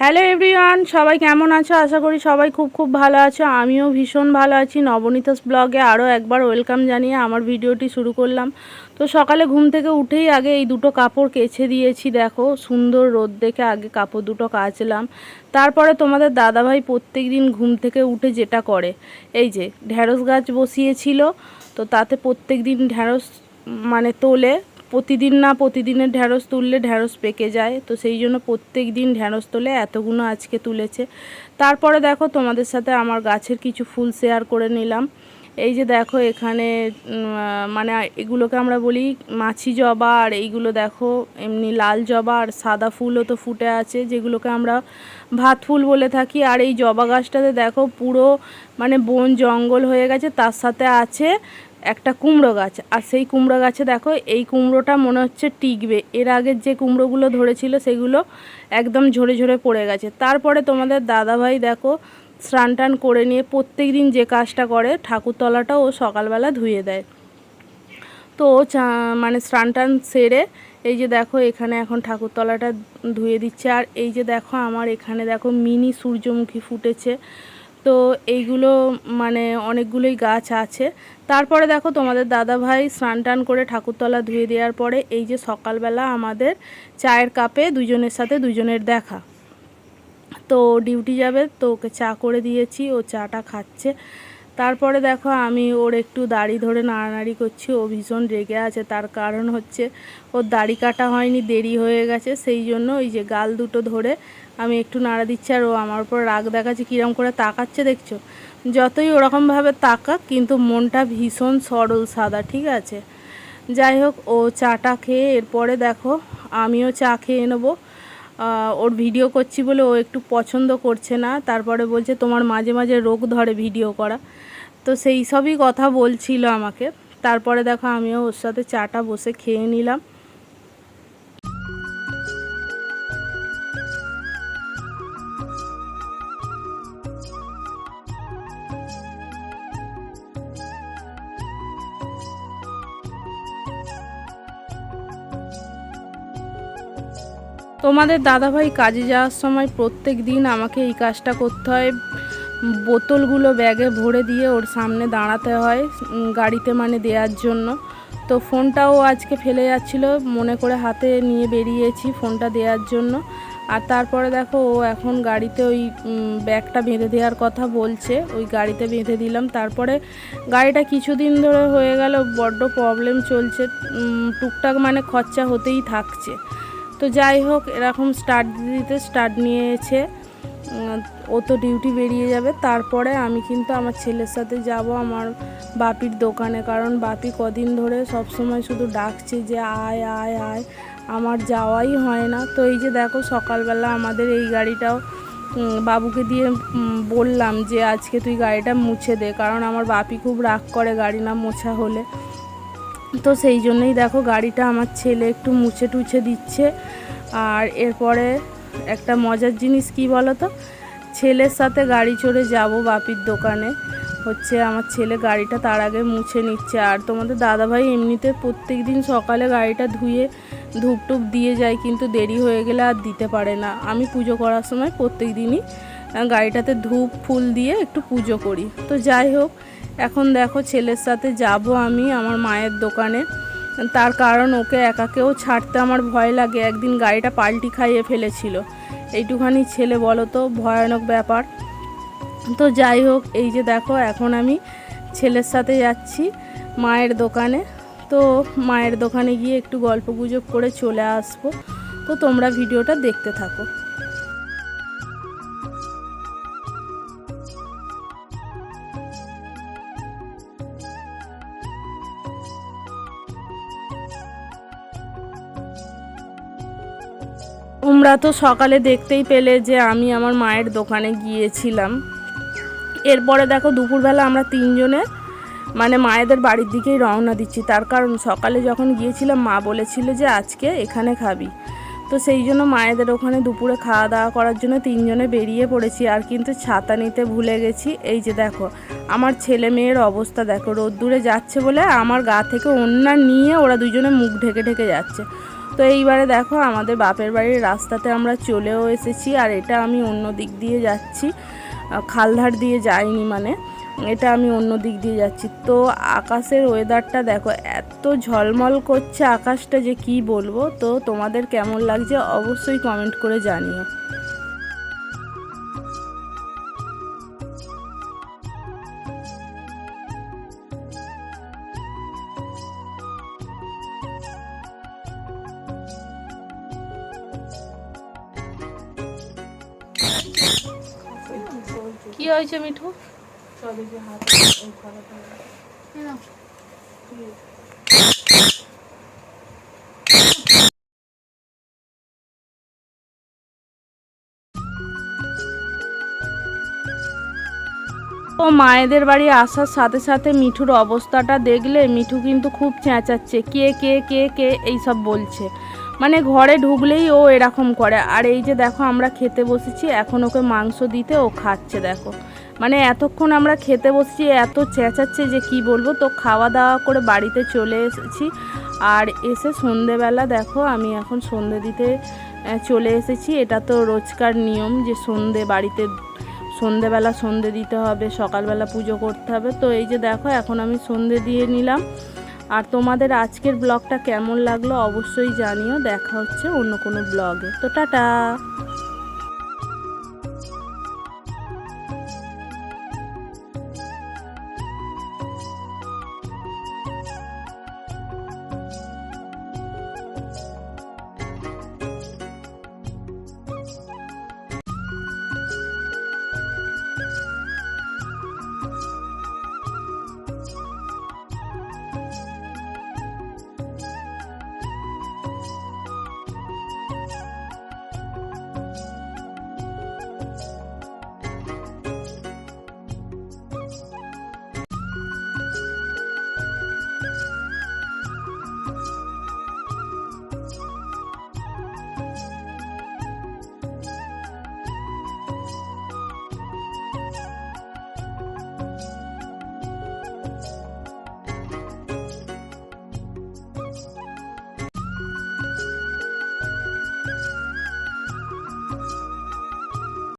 Hello everyone সবাই কেমন আছো? আশা করি সবাই খুব খুব ভালো আছো। আমিও ভীষণ ভালো আছি। নবনীতাস ব্লগে আরও একবার ওয়েলকাম জানিয়ে আমার ভিডিওটি শুরু করলাম। তো সকালে ঘুম থেকে উঠেই আগে এই দুটো কাপড় কেচে দিয়েছি, দেখো, সুন্দর রোদ দেখে আগে কাপড় দুটো কাচলাম। তারপরে তোমাদের দাদাভাই প্রত্যেক দিন ঘুম থেকে উঠে যেটা করে, এই যে ঢ্যাঁড়স গাছ বসিয়েছিল, তো তাতে প্রত্যেক দিন ঢ্যাঁড়স মানে তোলে প্রতিদিন না প্রতিদিনের ঢ্যাঁড়স তুললে ঢ্যাঁড়স পেকে যায়, তো সেই জন্য প্রত্যেক দিন ঢ্যাঁড়স তোলে, এতগুলো আজকে তুলেছে। তারপরে দেখো তোমাদের সাথে আমার গাছের কিছু ফুল শেয়ার করে নিলাম। এই যে দেখো এখানে মানে এগুলোকে আমরা বলি মাছি জবা, আর এইগুলো দেখো এমনি লাল জবা আর সাদা ফুলও তো ফুটে আছে, যেগুলোকে আমরা ভাত ফুল বলে থাকি। আর এই জবা গাছটাতে দেখো পুরো মানে বন জঙ্গল হয়ে গেছে, তার সাথে আছে একটা কুমড়ো গাছ, আর সেই কুমড়ো গাছে দেখো, এই কুমড়োটা মনে হচ্ছে টিকবে। এর আগের যে কুমড়োগুলো ধরেছিল, সেগুলো একদম ঝরে ঝরে পড়ে গেছে। তারপরে তোমাদের দাদাভাই দেখো, স্নান টান করে নিয়ে প্রত্যেক দিন যে কাজটা করে ঠাকুরতলাটা ও সকালবেলা ধুয়ে দেয়। তো মানে স্নান টান সেরে, এই যে দেখো, এখানে এখন ঠাকুরতলাটা ধুয়ে দিচ্ছে। আর এই যে দেখো, আমার এখানে দেখো, মিনি সূর্যমুখী ফুটেছে। তো এইগুলো মানে অনেকগুলোই গাছ আছে। তারপরে দেখো তোমাদের দাদা ভাই স্নান টান করে ঠাকুরতলা ধুয়ে দেওয়ার পরে এই যে সকালবেলা আমাদের চায়ের কাপে দুজনের সাথে দুজনের দেখা। তো ডিউটি যাবে, তো ওকে চা করে দিয়েছি, ও চাটা খাচ্ছে। তারপরে দেখো আমি ওর একটু দাড়ি ধরে নাড়ানাড়ি করছি, ও ভীষণ রেগে আছে। তার কারণ হচ্ছে ওর দাড়ি কাটা হয়নি, দেরি হয়ে গেছে। সেই জন্য ওই যে গাল দুটো ধরে আমি একটু নাড়া দিচ্ছি, আর ও আমার উপর রাগ দেখাচ্ছে কীরকম করে তাকাচ্ছে দেখছ? যতই ওরকমভাবে তাকাক, কিন্তু মনটা ভীষণ সরল সাদা, ঠিক আছে? যাই হোক, ও চাটা খেয়ে এরপরে দেখো, আমিও চা খেয়ে নেব। ওর ভিডিও করছি বলে ও একটু পছন্দ করছে না। তারপরে বলছে তোমার মাঝে মাঝে রোগ ধরে ভিডিও করা। তো সেই সবই কথা বলছিল আমাকে। তারপরে দেখো আমিও ওর সাথে চাটা বসে খেয়ে নিলাম। তোমাদের দাদাভাই কাজে যাওয়ার সময় প্রত্যেক দিন আমাকে এই কাজটা করতে হয়। বোতলগুলো ব্যাগে ভরে দিয়ে ওর সামনে দাঁড়াতে হয় গাড়িতে মানে দেওয়ার জন্য। তো ফোনটাও আজকে ফেলে যাচ্ছিল, মনে করে হাতে নিয়ে বেরিয়েছি ফোনটা দেওয়ার জন্য। আর তারপরে দেখো, ও এখন গাড়িতে ওই ব্যাগটা বেঁধে দেওয়ার কথা বলছে, ওই গাড়িতে বেঁধে দিলাম। তারপরে গাড়িটা কিছুদিন ধরে হয়ে গেল, বড্ড প্রবলেম চলছে টুকটাক মানে খরচা হতেই থাকছে। তো যাই হোক, এরকম স্টার্ট দিতে স্টার্ট নিয়েছে। ও তো ডিউটি বেরিয়ে যাবে। তারপরে আমি কিন্তু আমার ছেলের সাথে যাব আমার বাপির দোকানে। কারণ বাপি কদিন ধরে সব সময় শুধু ডাকছে যে, আয় আয় আয়। আমার যাওয়াই হয় না। তো এই যে দেখো, সকালবেলা আমাদের এই গাড়িটাও বাবুকে দিয়ে বললাম যে, আজকে তুই গাড়িটা মুছে দে। কারণ আমার বাপি খুব রাগ করে গাড়ি না মোছা হলে। তো সেই জন্যই দেখো গাড়িটা আমার ছেলে একটু মুছে টুছে দিচ্ছে। আর এরপরে একটা মজার জিনিস কি বলো তো ছেলের সাথে গাড়ি চড়ে যাব বাপির দোকানে। হচ্ছে আমার ছেলে গাড়িটা তার আগে মুছে নিচ্ছে। আর তোমাদের দাদাভাই এমনিতে প্রত্যেক দিন সকালে গাড়িটা ধুয়ে ধূপ টুপ দিয়ে যায়, কিন্তু দেরি হয়ে গেলে আর দিতে পারে না। আমি পুজো করার সময় প্রত্যেক দিনই গাড়িটাতে ধূপ, ফুল দিয়ে একটু পুজো করি। তো যাই হোক এখন দেখো ছেলের সাথে যাব আমি আমার মায়ের দোকানে। তার কারণ ওকে একাকেও ছাড়তে আমার ভয় লাগে। একদিন গাড়িটা পাল্টি খাইয়ে ফেলেছিল। এইটুখানি ছেলে বলো তো, ভয়ানক ব্যাপার। তো যাই হোক, এই যে দেখো, এখন আমি ছেলের সাথে যাচ্ছি মায়ের দোকানে। তো মায়ের দোকানে গিয়ে একটু গল্প গুজব করে চলে আসব। তো তোমরা ভিডিওটা দেখতে থাকো। তোমরা তো সকালে দেখতেই পেলে যে আমি আমার মায়ের দোকানে গিয়েছিলাম। এরপরে দেখো দুপুরবেলা আমরা তিনজনে মানে মায়েদের বাড়ির দিকেই রওনা দিচ্ছি। তার কারণ সকালে যখন গিয়েছিলাম, মা বলেছিল যে আজকে এখানে খাবি। তো সেই জন্য মায়েদের ওখানে দুপুরে খাওয়া দাওয়া করার জন্য তিনজনে বেরিয়ে পড়েছি। আর কিন্তু ছাতা নিতে ভুলে গেছি। এই যে দেখো, আমার ছেলে মেয়ের অবস্থা দেখো। রোদ্দুরে যাচ্ছে বলে আমার গা থেকে অন্যা নিয়ে ওরা দুজনে মুখ ঢেকে ঢেকে যাচ্ছে। তো এইবারে দেখো আমাদের বাপের বাড়ির রাস্তাতে আমরা চলেও এসেছি, আর এটা আমি অন্য দিক দিয়ে যাচ্ছি। খালধার দিয়ে যাইনি মানে এটা আমি অন্য দিক দিয়ে যাচ্ছি। তো আকাশের ওয়েদারটা দেখো, এত ঝলমল করছে আকাশটা যে কি বলব? তো তোমাদের কেমন লাগছে অবশ্যই কমেন্ট করে জানিও। কি হয়েছে মিঠু? ও মায়েদের বাড়ি আসার সাথে সাথে মিঠুর অবস্থাটা দেখলে মিঠু কিন্তু খুব চেঁচাচ্ছে। কে কে কে কে এইসব বলছে। মানে ঘরে ঢুকলেই ও এরকম করে। আর এই যে দেখো, আমরা খেতে বসেছি, এখন ওকে মাংস দিতে ও খাচ্ছে, দেখো। মানে এতক্ষণ আমরা খেতে বসছি এত চেঁচাচ্ছে যে কি বলব? তো খাওয়া দাওয়া করে বাড়িতে চলে এসেছি। আর এসে সন্ধেবেলা দেখো, আমি এখন সন্ধে দিতে চলে এসেছি। এটা তো রোজকার নিয়ম যে সন্ধে বাড়িতে, সন্ধেবেলা সন্ধে দিতে হবে, সকালবেলা পুজো করতে হবে। তো এই যে দেখো, এখন আমি সন্ধে দিয়ে নিলাম। আর তোমাদের আজকের ব্লগটা কেমন লাগল অবশ্যই জানিও। দেখা হচ্ছে অন্য কোনো ব্লগে। তো টাটা!